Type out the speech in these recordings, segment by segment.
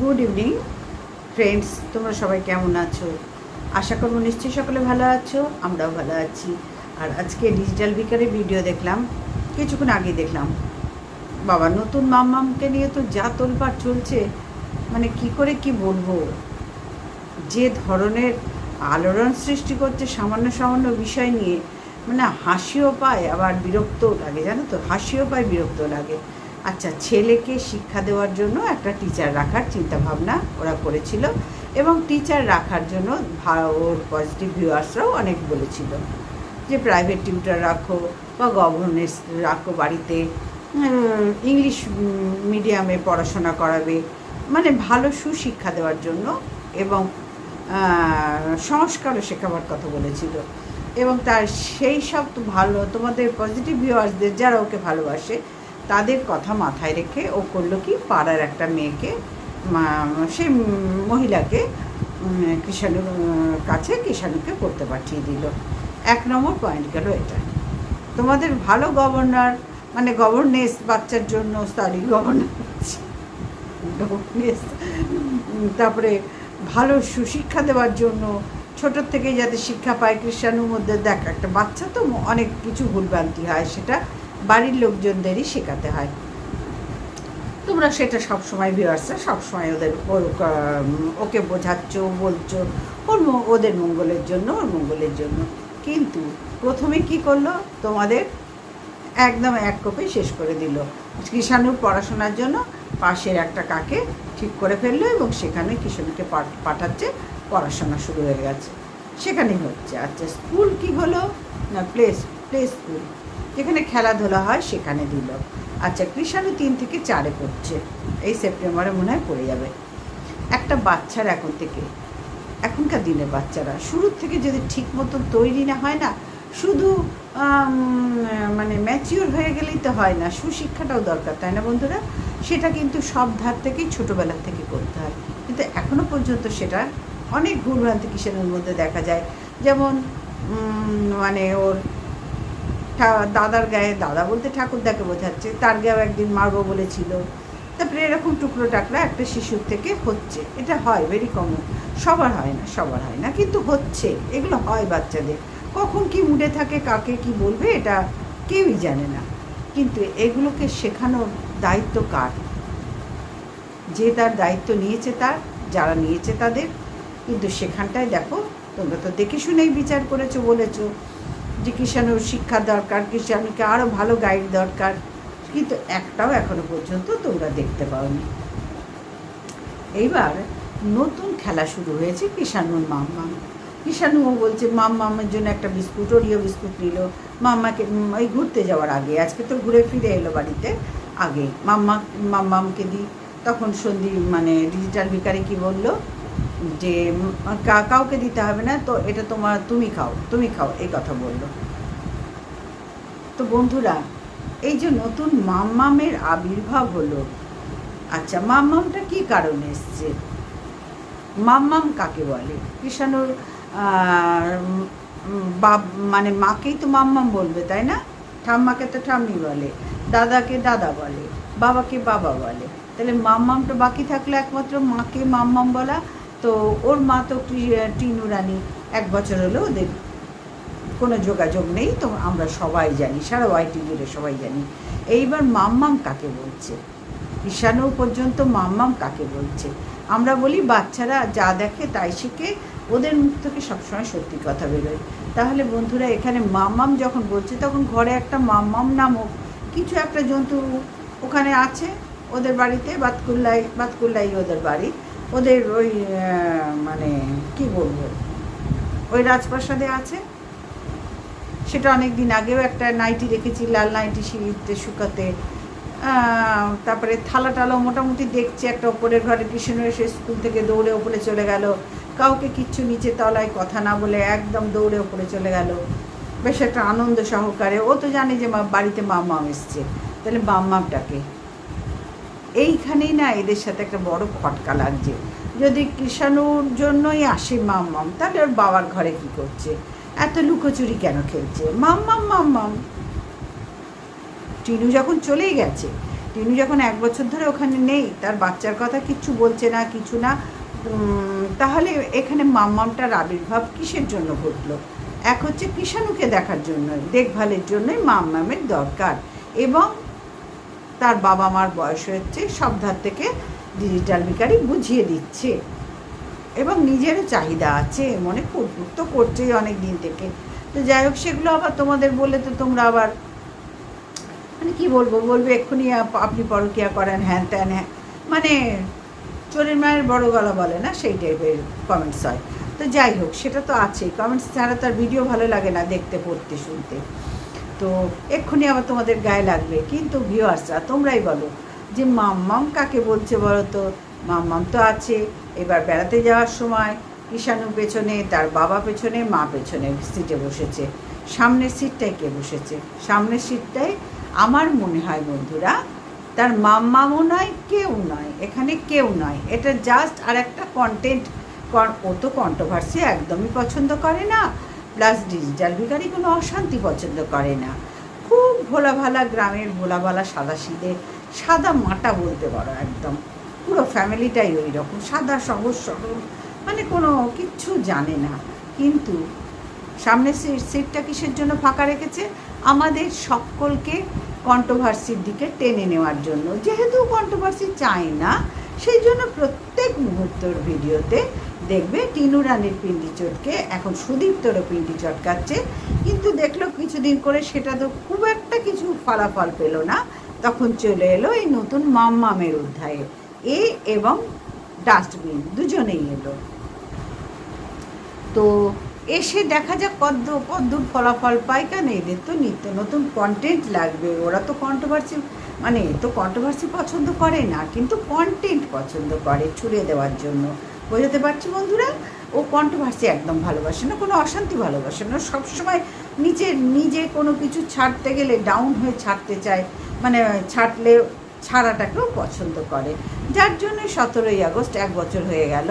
Good evening friends তোমরা সবাই কেমন আছো? আশা করব নিশ্চয়ই সকলে ভালো আছো, আমরাও ভালো আছি। আর আজকে ডিজিটাল বিকারে ভিডিও দেখলাম, কিছুক্ষণ আগে দেখলাম। বাবা, নতুন মাম্মামকে নিয়ে তো যা তোলপাড় চলছে মানে কি করে কি বলব? যে ধরনের আলোড়ন সৃষ্টি করছে সামান্য সামান্য বিষয় নিয়ে মানে হাসিও পায়, আবার বিরক্তও লাগে, জানো তো? হাসিও পায় বিরক্ত লাগে। আচ্ছা ছেলেকে শিক্ষা দেওয়ার জন্য একটা টিচার রাখার চিন্তা ভাবনা ওরা করেছিল এবং টিচার রাখার জন্য ওর পজিটিভ ভিউয়ার্সরাও অনেক বলেছিল যে প্রাইভেট টিউটার রাখো বা গভর্নেন্স রাখো বাড়িতে ইংলিশ মিডিয়ামে পড়াশোনা করাবে। মানে ভালো সুশিক্ষা দেওয়ার জন্য এবং সংস্কারও শেখাবার কথা বলেছিল। এবং তার সেই সব তো ভালো, তোমাদের পজিটিভ ভিউয়ার্সদের যারা ওকে ভালোবাসে তাদের কথা মাথায় রেখে ও করল কি, পাড়ার একটা মেয়েকে সেই মহিলাকে কৃষাণুর কাছে কৃষাণুকে পড়তে পাঠিয়ে দিল। এক নম্বর পয়েন্ট গেল এটা। তোমাদের ভালো গভর্নর মানে গভর্নেন্স বাচ্চার জন্য সরি গভর্নর গভর্নেন্স তারপরে ভালো সুশিক্ষা দেওয়ার জন্য ছোটোর থেকে যাতে শিক্ষা পায় খ্রিস্টানুর মধ্যে। দেখ, একটা বাচ্চা তো অনেক কিছু ভুলভ্রান্তি হয়, সেটা বাড়ির লোকজনদেরই শেখাতে হয়। তোমরা সেটা সবসময় ভিউয়ার্সরা সবসময় ওদের ওকে বোঝাচ্ছ, বলছো, ওর ওদের মঙ্গলের জন্য, ওর মঙ্গলের জন্য। কিন্তু প্রথমে কি করল? তোমাদের একদম এক কপি শেষ করে দিল। কিষাণুর পড়াশোনার জন্য পাশের একটা কাকে ঠিক করে ফেলল এবং সেখানে কিষাণুকে পাঠ- পাঠাচ্ছে, পড়াশোনা শুরু হয়ে গেছে। সেখানেই হচ্ছে। আচ্ছা স্কুল কি হলো? না, প্লে প্লে স্কুল। যেখানে খেলাধুলা হয় সেখানে দিল আচ্ছা কৃষাণু তিন থেকে চারে পড়ছে। এই সেপ্টেম্বরে মনে হয় পড়ে যাবে। একটা বাচ্চার এখন থেকে, এখনকার দিনের বাচ্চারা, শুরুর থেকে যদি ঠিক মতন তৈরি না হয় না, শুধু মানে ম্যাচিওর হয়ে গেলেই তো হয় না, সুশিক্ষাটাও দরকার, তাই না বন্ধুরা? সেটা কিন্তু সব ধার থেকেই ছোটোবেলা থেকে করতে হয়। কিন্তু এখনও পর্যন্ত সেটা অনেক ভুলভ্রান্তি কিসের মধ্যে দেখা যায়। যেমন মানে ওর দাদার গায়ে দাদা বলতে ঠাকুরদাকে বোঝাচ্ছে, তার গায়েও একদিন মারবো বলেছিল। তারপরে এরকম টুকরো টাকরা একটা শিশুর থেকে হচ্ছে। এটা হয় ভেরি কমন সবার হয় না, সবার হয় না, কিন্তু হচ্ছে। এগুলো হয় বাচ্চাদের। কখন কি মুডে থাকে, কাকে কি বলবে, এটা কেউই জানে না। কিন্তু এগুলোকে শেখানোর দায়িত্ব কার? যে তার দায়িত্ব নিয়েছে তার, যারা নিয়েছে তাদের। কিন্তু সেখানটায় দেখো, তোমরা তো দেখে শুনেই বিচার করেছ, বলেছ। যে কিষাণুর শিক্ষা দরকার, কিষাণুকে আরও ভালো গাইড দরকার। কিন্তু একটাও এখনও পর্যন্ত তোমরা দেখতে পাওনি। এইবার নতুন খেলা শুরু হয়েছে কিষাণুর মাম্মাম কিষাণুও বলছে মাম্মামের জন্য একটা বিস্কুট, ওরিও বিস্কুট নিল। মাম্মাকে ওই ঘুরতে যাওয়ার আগে, আজকে তো ঘুরে ফিরে এলো বাড়িতে আগে। মাম্মা, মাম্মামকে দিই। তখন সন্ধি মানে ডিজিটাল ভিকারে কি বলল যে কাউকে দিতে হবে না, তো এটা তোমার, তুমি খাও তুমি খাও, এই কথা বলল। তো বন্ধুরা, এই যে নতুন মাম্মামের আবির্ভাব হলো আচ্ছা মাম্মামটা কি কারণে এসছে? মাম্মাম কাকে বলে? কৃষাণুর বাপ মানে মাকেই তো মাম্মাম বলবে, তাই না? ঠাম্মাকে তো ঠাম্মি বলে, দাদাকে দাদা বলে, বাবাকে বাবা বলে। তাহলে মাম্মামটা বাকি থাকলে একমাত্র মাকে মাম্মাম বলা তো ওর মা তো টিনু রানী, এক বছর হলো ওদের কোনো যোগাযোগ নেই, তো আমরা সবাই জানি, সারা ওয়াইটি জুড়ে সবাই জানি। এইবার মাম্মাম কাকে বলছে? ঈশানও পর্যন্ত মাম্মাম কাকে বলছে? আমরা বলি, বাচ্চারা যা দেখে তাই শিখে, ওদের মুখ থেকে সবসময় সত্যি কথা বেরোয়। তাহলে বন্ধুরা, এখানে মাম্মাম যখন বলছে, তখন ঘরে একটা মাম্মাম নামক কিছু একটা জন্তু ওখানে আছে, ওদের বাড়িতে, বাতকুল্লাই বাতকুল্লাই ওদের বাড়ি। ওদের ওই মানে কি বলব, ওই রাজপ্রাসাদে আছে। সেটা অনেক দিন আগেও একটা নাইটি রেখেছি, লাল নাইটি সিঁড়িতে, শুকাতে। তারপরে থালা টালাও মোটামুটি দেখছি, একটা ওপরের ঘরে কৃষ্ণ এসে স্কুল থেকে দৌড়ে ওপরে চলে গেল। কাউকে কিচ্ছু নিচে তলায় কথা না বলে একদম দৌড়ে ওপরে চলে গেল। বেশ একটা আনন্দ সহকারে। ও তো জানে যে মা, বাড়িতে মাম্মাম এসছে। তাহলে মাম্মামটাকে এইখানেই না এদের সাথে একটা বড় খটকা লাগছে। যদি কৃষাণুর জন্যই আসে মাম্মাম, তাহলে ওর বাবার ঘরে কি করছে? এত লুকোচুরি কেন খেলছে? মাম্মাম মাম্মাম। টিনু যখন চলেই গেছে, টিনু যখন এক বছর ধরে ওখানে নেই, তার বাচ্চার কথা কিচ্ছু বলছে না, কিছু না তাহলে এখানে মাম্মামটার আবির্ভাব কিসের জন্য ঘটলো? এক হচ্ছে কৃষাণুকে দেখার জন্য দেখভালের জন্যই মাম্মামের দরকার। এবং তার বাবা মার বয়স হচ্ছে সব ধার থেকে ডিজিটাল বিকারি বুঝিয়ে দিচ্ছে। এবং নিজেরও চাহিদা আছে, মনে কর- তো করছেই অনেক দিন থেকে। তো যাই হোক, সেগুলো আবার তোমাদের বলে তো তোমরা আবার মানে কি বলব, বলবে এক্ষুনি আপ- আপনি পরকিয়া করেন, হ্যান ত্যান হ্যাঁ মানে চোরের মায়ের বড় গলা বলে না, সেই টাইপের কমেন্টস হয়। তো যাই হোক, সেটা তো আছেই। কমেন্টস ছাড়া তার ভিডিও ভালো লাগে না দেখতে, পড়তে, শুনতে। তো এক্ষুনি আবার তোমাদের গায়ে লাগবে। কিন্তু ভিউয়ার্সরা তোমরাই বলো যে মাম্মাম কাকে বলছে বলো তো? মাম্মাম তো আছে, এবার বেড়াতে যাওয়ার সময় ঈশানু পেছনে, তার বাবা পেছনে, মা পেছনে সিটে বসেছে। সামনের সিটটায় কে বসেছে? সামনের সিটটায় আমার মনে হয় বন্ধুরা, তার মাম্মামও নয়, কেউ নয়, এখানে কেউ নয়। এটা জাস্ট আর একটা কন্টেন্ট ও তো কন্ট্রোভার্সি একদমই পছন্দ করে না। প্লাস ডিজিটাল ভিকারি কোনো অশান্তি পছন্দ করে না। খুব ভোলা ভালা গ্রামের ভোলা ভালা সাদা সিদে সাদা মাটা বলতে পারো একদম। পুরো ফ্যামিলিটাই ওই রকম সাদা সহজ সরল মানে কোনো কিচ্ছু জানে না। কিন্তু সামনে সিট, সিটটা কিসের জন্য ফাঁকা রেখেছে? আমাদের সকলকে কন্ট্রোভার্সির দিকে টেনে নেওয়ার জন্য। যেহেতু কন্ট্রোভার্সি চায় না, সেই জন্য প্রত্যেক মুহূর্তর ভিডিওতে দেখবে টিনু রানীর পিন্ডি চটকে, এখন সুদীপ্তরও পিন্ডি চটকাচ্ছে। কিন্তু দেখল কিছুদিন করে সেটা তো খুব একটা কিছু ফলাফল পেল না। তখন চলে এলো এই নতুন মাম্মামের অধ্যায়ে। এ এবং ডাস্টবিন দুজনেই এলো। তো এসে দেখা যাক কদ্দ কদ্দূর ফলাফল পায় কেন? এদের তো নিত্য নতুন কন্টেন্ট লাগবে। ওরা তো কন্ট্রোভার্সি মানে তো কন্ট্রোভার্সি পছন্দ করে না, কিন্তু কন্টেন্ট পছন্দ করে ছুড়ে দেওয়ার জন্য। বোঝাতে পারছি বন্ধুরা? ও কন্ট্রোভার্সি একদম ভালোবাসে না, কোনো অশান্তি ভালোবাসে না। সবসময় নিজে নিজে কোনো কিছু ছাড়তে গেলে ডাউন হয়ে ছাড়তে চায় মানে ছাড়লে, ছাড়াটাকেও পছন্দ করে। যার জন্য সতেরোই আগস্ট এক বছর হয়ে গেল,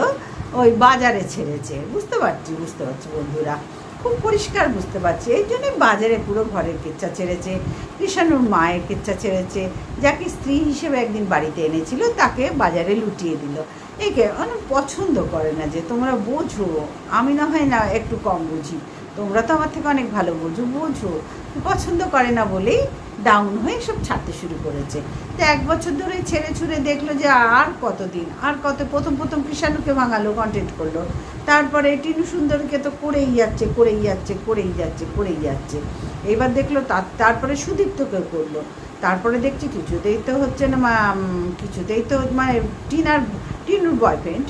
ওই বাজারে ছেড়েছে। বুঝতে পারছি বুঝতে পারছি বন্ধুরা। খুব পরিষ্কার বুঝতে পারছি। এই জন্যই বাজারে পুরো ঘরের কেচ্ছা ছেড়েছে, কৃষাণুর মায়ের কেচ্ছা ছেড়েছে। যাকে স্ত্রী হিসেবে একদিন বাড়িতে এনেছিল, তাকে বাজারে লুটিয়ে দিল। একে অনেক পছন্দ করে না যে তোমরা বোঝো। আমি না হয় না একটু কম বুঝি। তোমরা তো আমার থেকে অনেক ভালো বোঝো বোঝো। পছন্দ করে না বলেই ডাউন হয়ে সব ছাড়তে শুরু করেছে। তো এক বছর ধরে ছেড়ে ছুড়ে দেখল যে আর কতদিন, আর কত প্রথম প্রথম কৃষাণুকে ভাঙালো কন্টেন্ট করল। তারপরে টিনু সুন্দরকে তো করেই যাচ্ছে করেই যাচ্ছে করেই যাচ্ছে করেই যাচ্ছে। এবার দেখল তার তারপরে সুদীপ্তকে করল। তারপরে দেখছি কিছুতেই তো হচ্ছে না কিছুতেই তো মানে টিনার টিনুর বয়ফ্রেন্ড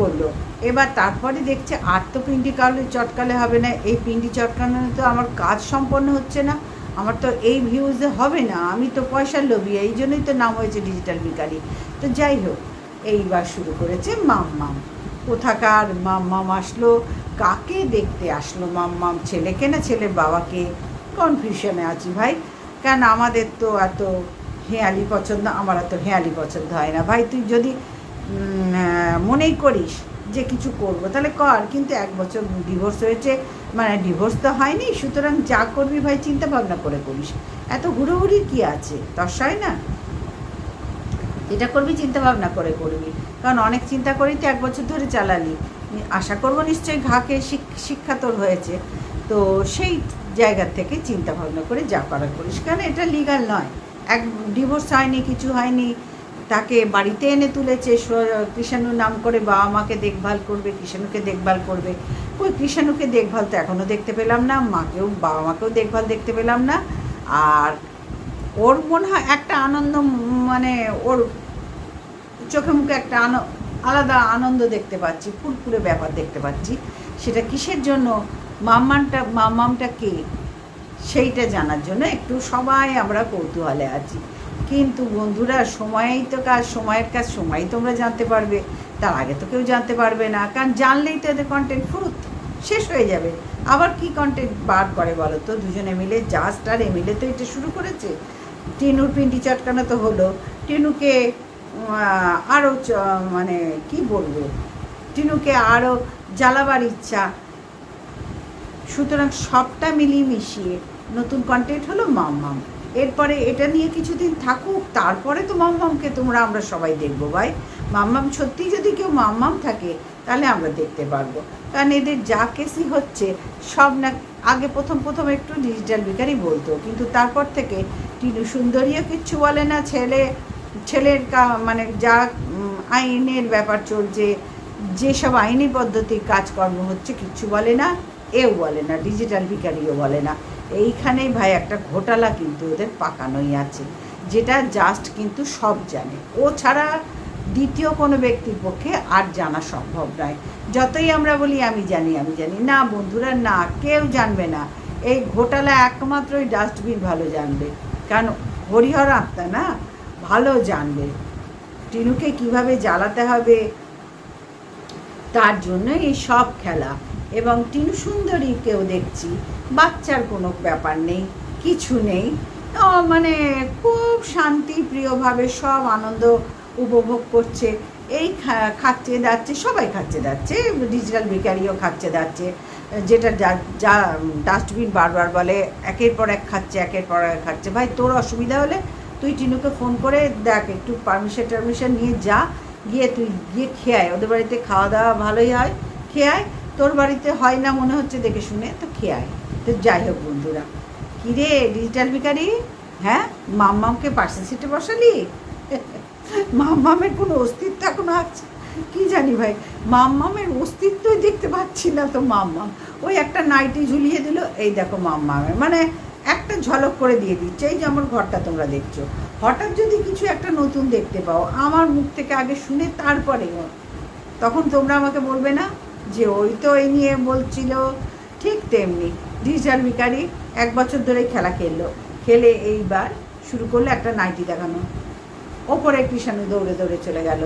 করল। এবার তারপরে দেখছে আর তো পিন্ডি কালে চটকালে হবে না। এই পিন্ডি চটকানো তো আমার কাজ সম্পন্ন হচ্ছে না। আমার তো এই ভিউজে হবে না। আমি তো পয়সার লোভী, এই জন্যই তো নাম হয়েছে ডিজিটাল বিকারি তো যাই হোক, এইবার শুরু করেছে মাম্মাম। কোথাকার মাম্মাম আসলো? কাকে দেখতে আসলো মাম্মাম? ছেলেকে না ছেলের বাবাকে? কনফিউশনে আছি ভাই। কেন আমাদের তো এত হেয়ালি পছন্দ? আমার এত হেয়ালি পছন্দ হয় না। ভাই, তুই যদি মনেই করিস যে কিছু করব। তাহলে কর, কিন্তু এক বছর ডিভোর্স হয়েছে মানে ডিভোর্স তো হয়নি, সুতরাং যা করবি ভাই চিন্তা ভাবনা করে করিস। এত হুড়োহুড়ির কি আছে? দশায় না? এটা করবি চিন্তা ভাবনা করে করবি। কারণ অনেক চিন্তা করেই তো এক বছর ধরে চালালি। আশা করব নিশ্চয়ই ঘাকে শিক- শিক্ষা তোর হয়েছে। তো সেই জায়গা থেকে চিন্তা ভাবনা করে যা করার করিস। কারণ এটা লিগাল নয়। এক ডিভোর্স হয়নি, কিছু হয়নি তাকে বাড়িতে এনে তুলেছে কৃষাণুর নাম করে বাবা মাকে দেখভাল করবে, কৃষাণুকে দেখভাল করবে। ওই কৃষাণুকে দেখভাল তো এখনও দেখতে পেলাম না, মাকেও, বাবা মাকেও দেখভাল দেখতে পেলাম না। আর ওর মনে হয় একটা আনন্দ মানে ওর চোখে মুখে একটা আলাদা আনন্দ দেখতে পাচ্ছি ফুরফুরে ব্যাপার দেখতে পাচ্ছি। সেটা কিসের জন্য? মাম্মানটা মাম্মামটা কে? সেইটা জানার জন্য একটু সবাই আমরা কৌতূহলে আছি। কিন্তু বন্ধুরা, সময়েই তো কাজ, সময়ের কাজ, সময়ই তোমরা জানতে পারবে। তার আগে তো কেউ জানতে পারবে না, কারণ জানলেই তো এদের কন্টেন্ট ফুরুত, শেষ হয়ে যাবে। আবার কি কন্টেন্ট বার করে বলো তো? দুজনে মিলে জাস্ট আর এমিলে তো এটা শুরু করেছে। টিনুর পিন্ডি চটকানো তো হলো। টিনুকে আরও মানে কি বলব? টিনুকে আরও জ্বালাবার ইচ্ছা। সুতরাং সবটা মিলিয়ে মিশিয়ে নতুন কন্টেন্ট হলো মাম মাম। এরপরে এটা নিয়ে কিছুদিন থাকুক, তারপরে তো মাম্মামকে তোমরা, আমরা সবাই দেখব, ভাই। মাম্মাম সত্যি যদি কেউ মাম্মাম থাকে, তাহলে আমরা দেখতে পারব। কারণ এদের যা কেসি হচ্ছে, সব না, আগে প্রথম প্রথম একটু ডিজিটাল বিকারই বলতো, কিন্তু তারপর থেকে টিনু সুন্দরীও কিচ্ছু বলে না, ছেলে, ছেলের কা- মানে যা আইনের ব্যাপার চলছে, যেসব আইনি পদ্ধতির কাজকর্ম হচ্ছে, কিচ্ছু বলে না, এও বলে না, ডিজিটাল ভিকারিও বলে না। এইখানেই ভাই একটা ঘোটালা কিন্তু ওদের পাকানোই আছে, যেটা জাস্ট কিন্তু সব জানে। ও ছাড়া দ্বিতীয় কোনো ব্যক্তির পক্ষে আর জানা সম্ভব নয়। যতই আমরা বলি, আমি জানি আমি জানি। না বন্ধুরা, না, কেউ জানবে না। এই ঘোটালা একমাত্র ওই ডাস্টবিন ভালো জানবে। কারণ হরিহর আত্মা না, ভালো জানবে। টিনুকে কীভাবে জ্বালাতে হবে, তার জন্য এই সব খেলা। এবং টিনু সুন্দরীকেও দেখছি। বাচ্চার কোনো ব্যাপার নেই, কিছু নেই। মানে খুব শান্তি, প্রিয়ভাবে সব আনন্দ উপভোগ করছে। এই খাচ্ছে, দাচ্ছে, সবাই খাচ্ছে, দাচ্ছে। ডিজিটাল বেকারিও খাচ্ছে, দাচ্ছে। যেটা যা- ডাস্টবিন বারবার বলে, একের পর এক খাচ্ছে, একের পর এক খাচ্ছে। ভাই, তোর অসুবিধা হলে তুই টিনুকে ফোন করে দেখ, একটু পারমিশন টারমিশন নিয়ে যা। গিয়ে তুই, গিয়ে খেয়ে আয়। ওদের বাড়িতে খাওয়া দাওয়া ভালোই হয়। খেয়ে আয়। তোর বাড়িতে হয় না মনে হচ্ছে দেখে শুনে? তো খেয়ে আয়? তো যাই হোক বন্ধুরা। কিরে ডিজিটাল ভিকারি হ্যাঁ? মাম্মামকে পার্সেল সিটে বসালি? মাম্মামের কোনো অস্তিত্ব এখনও আছে? কি জানি ভাই, মাম্মামের অস্তিত্বই দেখতে পাচ্ছি না তো মাম্মাম। ওই একটা নাইটি ঝুলিয়ে দিল, এই দেখো মাম্মামের। মানে একটা ঝলক করে দিয়ে দিচ্ছে, এই যে আমার ঘরটা তোমরা দেখছ। হঠাৎ যদি কিছু একটা নতুন দেখতে পাও, আমার মুখ থেকে আগে শুনে তারপরে তখন তোমরা আমাকে বলবে না? যে ওই তো এই নিয়ে বলছিল, ঠিক তেমনি। ডিজিটাল ভিকারি এক বছর ধরে খেলা খেললো। খেলে এইবার শুরু করল একটা নাইটি দেখানো। ওপরে কৃষাণু দৌড়ে দৌড়ে চলে গেল।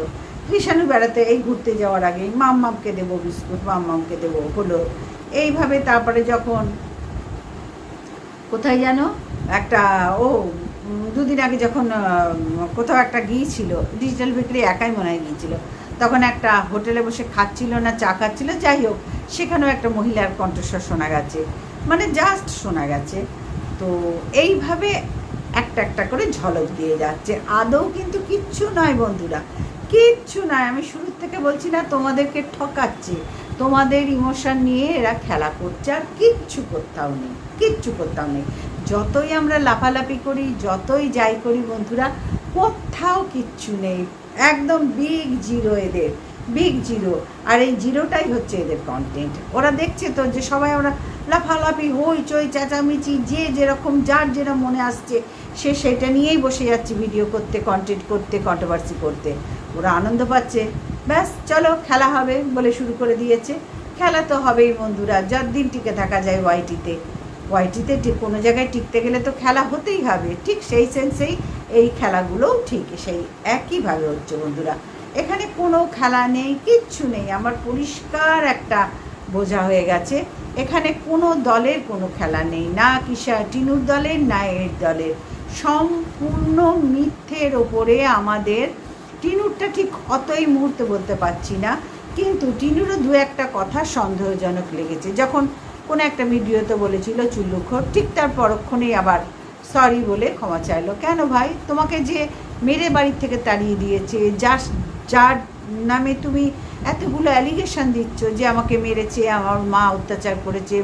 কৃষাণু বেড়াতে এই ঘুরতে যাওয়ার আগে মাম্মামকে দেবো বিস্কুট মাম্মামকে দেবো হলো। এইভাবে তারপরে যখন কোথায় যেন একটা, ও, দুদিন আগে যখন কোথাও একটা গিয়েছিল, ডিজিটাল বিক্রি একাই মনে হয় গিয়েছিল। তখন একটা হোটেলে বসে খাচ্ছিল না, চা খাচ্ছিল, যাই হোক, সেখানেও একটা মহিলার কণ্ঠস্বর শোনা গেছে। মানে জাস্ট শোনা গেছে। তো এইভাবে একটা একটা করে ঝলক দিয়ে যাচ্ছে। আদৌ কিন্তু কিচ্ছু নয় বন্ধুরা, কিচ্ছু নয়। আমি শুরুর থেকে বলছি না, তোমাদেরকে ঠকাচ্ছে। তোমাদের ইমোশন নিয়ে এরা খেলা করছে, আর কিচ্ছু করতেও নেই, কিচ্ছু করতেও নেই। যতই আমরা লাফালাফি করি, যতই যাই করি বন্ধুরা, কোথাও কিচ্ছু নেই। একদম বিগ জিরো এদের বিগ জিরো আর এই জিরোটাই হচ্ছে এদের কন্টেন্ট ওরা দেখছে তো যে সবাই আমরা লাফালাফি, হই চই, চেঁচামেচি, যে যেরকম, যার যেরকম মনে আসছে, সে সেটা নিয়েই বসে যাচ্ছে ভিডিও করতে কন্টেন্ট করতে কন্ট্রোভার্সি করতে। ওরা আনন্দ পাচ্ছে। ব্যাস, চলো, খেলা হবে বলে শুরু করে দিয়েছে। খেলা তো হবেই বন্ধুরা, যতদিন টিকে থাকা যায় ওয়াইটিতে ওয়াইটিতে কোনো জায়গায় টিকতে গেলে তো খেলা হতেই হবে। ঠিক সেই সেন্সেই এই খেলাগুলোও ঠিক, সেই একইভাবে হচ্ছে বন্ধুরা। এখানে কোনো খেলা নেই, কিচ্ছু নেই। আমার পরিষ্কার একটা বোঝা হয়ে গেছে। এখানে কোনো দলের কোনো খেলা নেই, না কিসা টিনুর দলের, না এর দলের। সম্পূর্ণ মিথ্যের ওপরে আমাদের টিনুরটা ঠিক অতই মুহূর্তে বলতে পারছি না। কিন্তু টিনুরও দু একটা কথা সন্দেহজনক লেগেছে। যখন কোনো একটা ভিডিওতে বলেছিল চুল্লুখোর ঠিক তার পরক্ষণেই আবার সরি বলে ক্ষমা চাইলো। কেন ভাই? তোমাকে যে মেরে বাড়ির থেকে তাড়িয়ে দিয়েছে, যার যার নামে তুমি এতগুলো অ্যালিগেশন দিচ্ছ যে আমাকে মেরেছে, আমার মা অত্যাচার করেছে,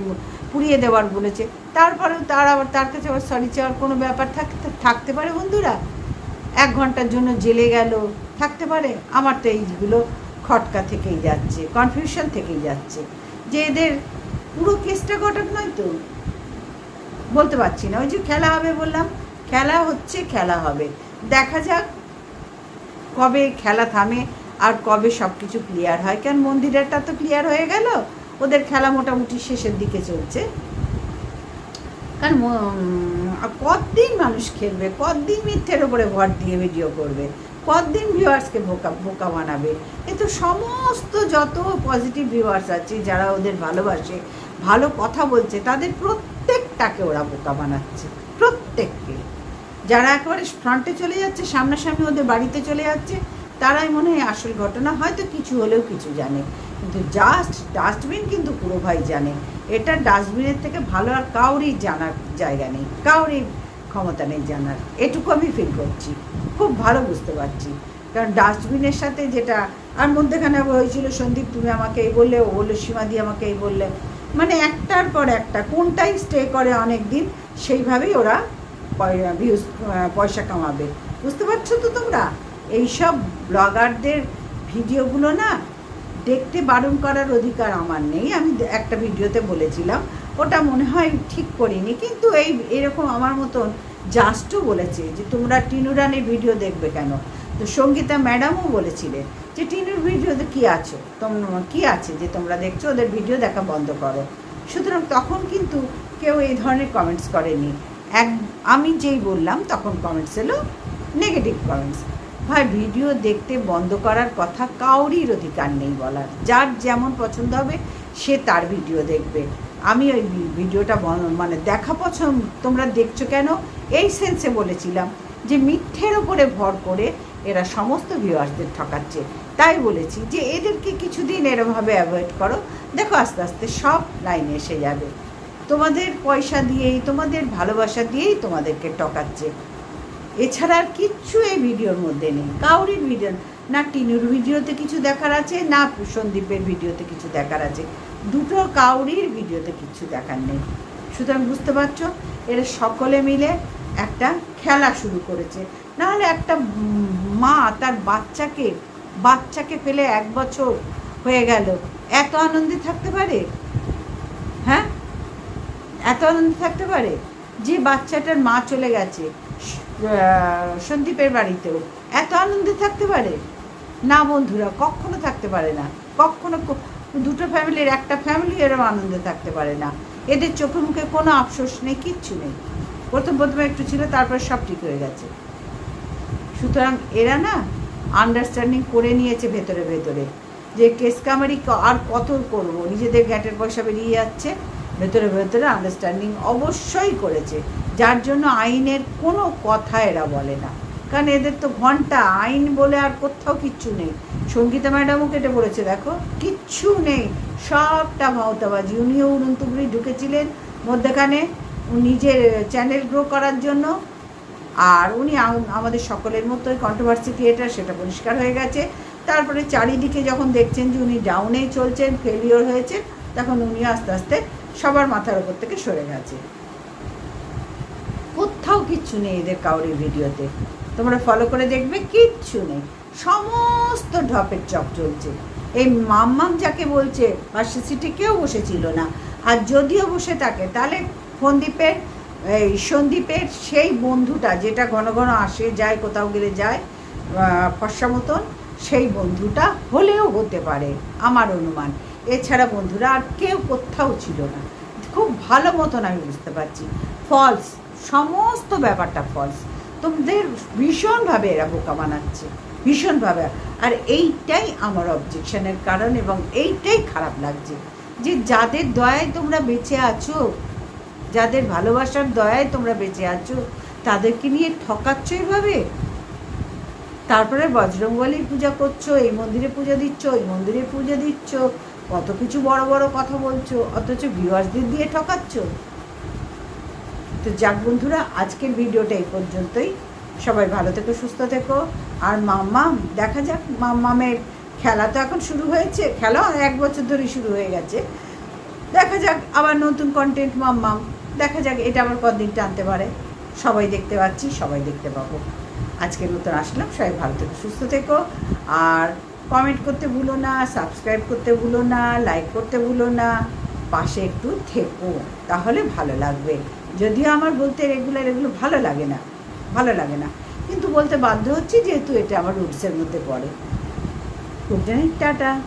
পুড়িয়ে দেওয়ার বলেছে, তারপরেও তার আবার, তার কাছে আবার সরি চাওয়ার কোনো ব্যাপার থাকতে থাকতে পারে বন্ধুরা? এক ঘণ্টার জন্য জেলে গেল, থাকতে পারে? আমার তো এইগুলো খটকা থেকেই যাচ্ছে কনফিউশন থেকেই যাচ্ছে। যে এদের পুরো কেসটা ঘটক নয় তো? বলতে পারছি না। ওই যে খেলা হবে বললাম, খেলা হচ্ছে, খেলা হবে। দেখা যাক কবে খেলা থামে আর কবে সব কিছু ক্লিয়ার হয়। কেন মন্দিরেরটা তো ক্লিয়ার হয়ে গেল? ওদের খেলা মোটামুটি শেষের দিকে চলছে। কারণ কতদিন মানুষ খেলবে? কতদিন মিথ্যের ওপরে ভর দিয়ে ভিডিও করবে? কতদিন ভিউয়ার্সকে বোকা বোকা বানাবে? এ তো সমস্ত যত পজিটিভ ভিউয়ার্স আছে, যারা ওদের ভালোবাসে ভালো কথা বলছে, তাদের প্রত্যেকটাকে ওরা বোকা বানাচ্ছে, প্রত্যেককে। যারা একেবারে ফ্রন্টে চলে যাচ্ছে, সামনাসামনি ওদের বাড়িতে চলে যাচ্ছে, তারাই মনে হয় আসল ঘটনা, হয়তো কিছু হলেও কিছু জানে। কিন্তু জাস্ট ডাস্টবিন কিন্তু পুরো ভাই জানে। এটা ডাস্টবিনের থেকে ভালো আর কাউরই জানার জায়গা নেই, কাউরই ক্ষমতা নেই জানার। এটুকু আমি ফিল করছি, খুব ভালো বুঝতে পারছি। কারণ ডাস্টবিনের সাথে যেটা, আর মধ্যেখানে হয়েছিল, সন্দীপ তুমি আমাকে এই বললে, ও বলল, সীমাদি আমাকে এই বললে। মানে একটার পর একটা, কোনটাই স্টে করে অনেক দিন সেইভাবেই ওরা ভিউজ পয়সা কামাবে। বুঝতে পারছ তো তোমরা? এইসব ব্লগারদের ভিডিওগুলো না দেখতে বারণ করার অধিকার আমার নেই। আমি একটা ভিডিওতে বলেছিলাম, ওটা মনে হয় ঠিক করিনি, কিন্তু এই, এরকম আমার মতন জাস্টও বলেছে যে তোমরা টিনুরানের ভিডিও দেখবে কেন? তো সঙ্গীতা ম্যাডামও বলেছিলেন যে টিনুর ভিডিওতে কী আছো? তোমরা কী আছে যে তোমরা দেখছ? ওদের ভিডিও দেখা বন্ধ করো। সুতরাং তখন কিন্তু কেউ এই ধরনের কমেন্টস করেনি। এক, আমি যেই বললাম, তখন কমেন্টস এলো নেগেটিভ কমেন্টস ভাই, ভিডিও দেখতে বন্ধ করার কথা কাউরির অধিকার নেই বলার। যার যেমন পছন্দ হবে, সে তার ভিডিও দেখবে। আমি ওই ভিডিওটা মানে দেখা পছন্দ, তোমরা দেখছ কেন? এই সেন্সে বলেছিলাম যে মিথ্যের ওপরে ভর করে এরা সমস্ত ভিউয়ার্সদের ঠকাচ্ছে। তাই বলেছি যে এদেরকে কিছুদিন এরমভাবে অ্যাভয়েড করো। দেখো আস্তে আস্তে সব লাইনে এসে যাবে। তোমাদের পয়সা দিয়েই, তোমাদের ভালোবাসা দিয়েই তোমাদেরকে টকাচ্ছে। এছাড়া আর কিচ্ছু এই ভিডিওর মধ্যে নেই। কাউরির ভিডিও, না টিনুর ভিডিওতে কিছু দেখার আছে, না সন্দীপের ভিডিওতে কিছু দেখার আছে। দুটো কাউরির ভিডিওতে কিছু দেখার নেই। সুতরাং বুঝতে পারছ? এরা সকলে মিলে একটা খেলা শুরু করেছে। নাহলে একটা মা তার বাচ্চাকে বাচ্চাকে ফেলে এক বছর হয়ে গেল। এত আনন্দে থাকতে পারে? হ্যাঁ? এত আনন্দে থাকতে পারে? যে বাচ্চাটার মা চলে গেছে সন্দীপের বাড়িতেও। এত আনন্দে থাকতে পারে? না বন্ধুরা, কখনো থাকতে পারে না। কখনো দুটো ফ্যামিলির, একটা ফ্যামিলি এরকম আনন্দে থাকতে পারে না। এদের চোখে মুখে কোনো আফসোস নেই, কিচ্ছু নেই। প্রথম প্রথমে একটু ছিল, তারপর সব ঠিক হয়ে গেছে। সুতরাং এরা না আন্ডারস্ট্যান্ডিং করে নিয়েছে ভেতরে ভেতরে যে কেস কামারি আর কত করব? নিজেদের গ্যাটের পয়সা বেরিয়ে যাচ্ছে, ভেতরে ভেতরে আন্ডারস্ট্যান্ডিং অবশ্যই করেছে। যার জন্য আইনের কোনো কথা এরা বলে না। কারণ এদের তো ঘণ্টা, আইন বলে আর কোথাও কিচ্ছু নেই। সঙ্গীতা ম্যাডামও কেটে পড়েছে দেখো, কিচ্ছু নেই। সবটা ভাওতাবাজি উনিও উড়ন্তুবড়ি ঢুকেছিলেন মধ্যেখানে। নিজের চ্যানেল গ্রো করার জন্য আর উনি আমাদের সকলের মতোই কন্ট্রোভার্সি ক্রিয়েটার সেটা পরিষ্কার হয়ে গেছে। তারপরে চারিদিকে যখন দেখছেন যে উনি ডাউনেই চলছেন ফেলিওর হয়েছেন তখন উনি আস্তে আস্তে সবার মাথার ওপর থেকে সরে গেছে। কোথাও কিচ্ছু নেই এদের কাউরি ভিডিওতে। তোমরা ফলো করে দেখবে, কিচ্ছু নেই। সমস্ত ঢপের চক চলছে। এই মাম্মাম যাকে বলছে পাশে সিটে কেউ বসেছিল না। আর যদিও বসে থাকে, তাহলে ফন্দীপের এই সন্দীপের সেই বন্ধুটা, যেটা ঘন ঘন আসে, যায়, কোথাও গেলে যায় ফর্সা মতন, সেই বন্ধুটা হলেও হতে পারে আমার অনুমান। এছাড়া বন্ধুরা আর কেউ কোথাও ছিল না। খুব ভালো মতন আমি বুঝতে পারছি। ফলস সমস্ত ব্যাপারটা ফলস তোমাদের ভীষণভাবে এরা বোকা বানাচ্ছে, ভীষণভাবে। আর এইটাই আমার অবজেকশনের কারণ এবং এইটাই খারাপ লাগছে যে যাদের দয়ায় তোমরা বেঁচে আছো যাদের ভালোবাসার দয়ায় তোমরা বেঁচে আছো, তাদেরকে নিয়ে ঠকাচ্ছ এভাবে? তারপরে বজরংবলীর পূজা করছ, এই মন্দিরে পূজা দিচ্ছ, ওই মন্দিরে পূজা দিচ্ছ, কত কিছু বড় বড় কথা বলছো, অথচ ভিউয়ার্সদের দিয়ে ঠকাচ্ছ? তো যাক বন্ধুরা, আজকের ভিডিওটা এই পর্যন্তই। সবাই ভালো থেকো, সুস্থ থেকো। আর মাম্মাম, দেখা যাক, মাম্মামের খেলা তো এখন শুরু হয়েছে খেলা এক বছর ধরে শুরু হয়ে গেছে। দেখা যাক আবার নতুন কন্টেন্ট মাম্মাম। দেখা যাক, এটা আবার কদিন টানতে পারে। সবাই দেখতে পাচ্ছি, সবাই দেখতে পাবো। আজকের মতন আসলাম, সবাই ভালো থেকো, সুস্থ থেকো। আর কমেন্ট করতে ভুলো না সাবস্ক্রাইব করতে ভুলো না লাইক করতে ভুলো না, পাশে একটু থেকো। তাহলে ভালো লাগবে। যদিও আমার বলতে রেগুলার এগুলো ভালো লাগে না, ভালো লাগে না। কিন্তু বলতে বাধ্য হচ্ছি যেহেতু এটা আমার রুটসের মধ্যে পড়ে। Good tata.